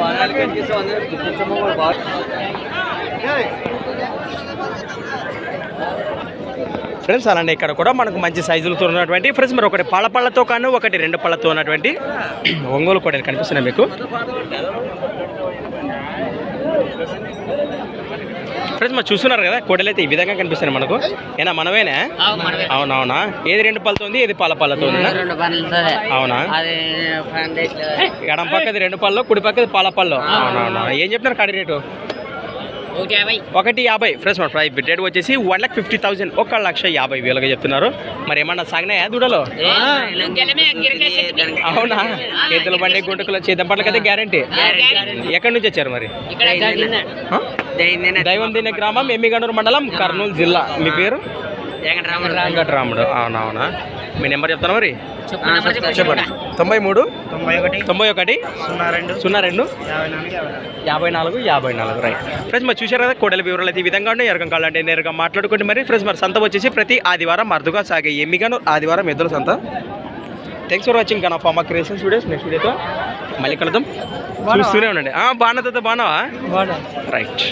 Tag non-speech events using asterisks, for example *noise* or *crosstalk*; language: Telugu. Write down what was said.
వాహనాలు కనిపిస్తాం అందరూ ఫ్రెండ్స్. అలానే ఇక్కడ కూడా మనకు మంచి సైజులతో ఉన్నటువంటి ఫ్రెండ్స్. మరి ఒకటి పళ్ళ పళ్ళతో కాను ఒకటి రెండు పళ్ళతో ఉన్నటువంటి *clears throat* ఒంగోలు కూడా కనిపిస్తున్నాయి మీకు. ఫ్రెండ్స్ మరి చూస్తున్నారు కదా కోడలు అయితే ఈ విధంగా కనిపిస్తున్నాయి మనకు. ఏనా మనమేనా? అవునవునా? ఏది రెండు పళ్ళతో ఉంది ఏది పాల పళ్ళతో ఉందా? అవునా? ఎడం పక్కది రెండు పళ్ళు కుడి పక్కది పాల పళ్ళు. అవునవునా? ఏం చెప్తున్నారు కడి రేటు? ఒకటి యాభై. ఫ్రెండ్స్ మన ప్రైస్ రేట్ వచ్చేసి వన్ లాక్ ఫిఫ్టీ థౌసండ్ ఒక లక్ష యాభై వేలుగా చెప్తున్నారు. మరి ఏమన్నా సాగినాయా దూడలో? అవునా? ఎద్దుల బండి గుంటకుల చేతం పట్లకైతే గ్యారంటీ ఎక్కడి నుంచి వచ్చారు మరి? దైవం దిన గ్రామం ఎమ్మిగనూరు మండలం కర్నూలు జిల్లా. మీ పేరు? వెంకటరాముడు అవునవునా? మీ నెంబర్ చెప్తాను మరి? చెప్పండి. తొంభై మూడు తొంభై ఒకటి. తొంభై ఒకటి? సున్నా రెండు. సున్నా రెండు? యాభై నాలుగు యాభై నాలుగు. రైట్ ఫ్రెండ్స్ మరి చూశారు కదా కోడల వివరాలు అయితే ఈ విధంగా ఉన్నాయి. ఎరకం కావాలంటే నేరుగా మాట్లాడుకోండి మరి. ఫ్రెండ్స్ మరి సంత వచ్చేసి ప్రతి ఆదివారం అరుదుగా సాగే ఎమ్మిగాను ఆదివారం ఎద్దుల సంత. Thanks for watching Kanna pharma creations videos next వీడియోతో మళ్ళీ కలుద్దాం. చూస్తూనే ఉండండి. బాగున్నది బాగున్నావా రైట్